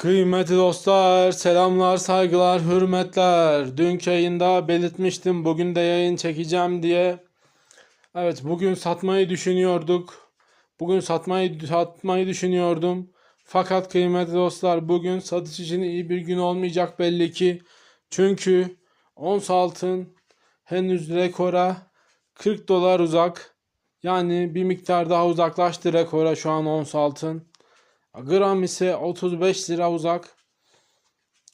Kıymetli dostlar, selamlar, saygılar, hürmetler. Dünkü yayında belirtmiştim bugün de yayın çekeceğim diye. Evet, bugün satmayı düşünüyorduk. Bugün satmayı satmayı düşünüyordum. Fakat kıymetli dostlar, bugün satış için iyi bir gün olmayacak belli ki. Çünkü ons altın henüz rekora 40 dolar uzak. Yani bir miktar daha uzaklaştı rekora şu an ons altın. Gram ise 35 lira uzak.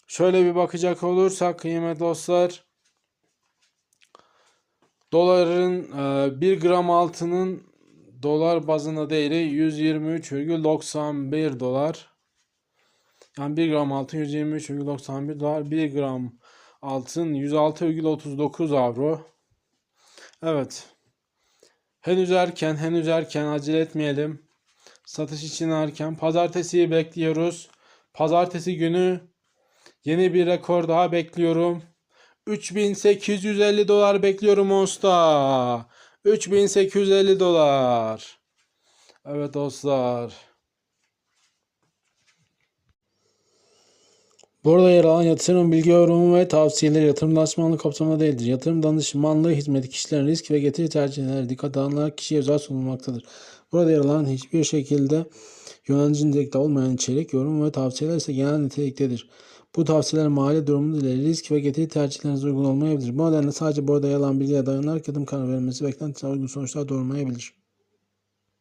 Şöyle bir bakacak olursak kıymetli dostlar. Doların e, 1 gram altının dolar bazında değeri 123,91 dolar. Yani 1 gram altın 123,91 dolar. 1 gram altın 106,39 avro. Evet. Henüz erken, henüz erken acele etmeyelim. Satış için erken. Pazartesiyi bekliyoruz. Pazartesi günü yeni bir rekor daha bekliyorum. 3850 dolar bekliyorum Ons'ta. 3850 dolar. Evet dostlar. Burada yer alan yatırım bilgi yorumu ve tavsiyeleri yatırım danışmanlığı kapsamında değildir. Yatırım danışmanlığı hizmeti kişilerin risk ve getiri tercihleri dikkate alınarak kişiye özel sunulmaktadır. Burada yer alan hiçbir şekilde yöneticinin nitelikte olmayan içerik, yorum ve tavsiyeler ise genel niteliktedir. Bu tavsiyeler mali durumu ile risk ve getiri tercihlerinize uygun olmayabilir. Bu nedenle sadece burada yer alan bilgiye dayanarak yatırım kararı verilmesi beklentilerine uygun sonuçlar doğurmayabilir.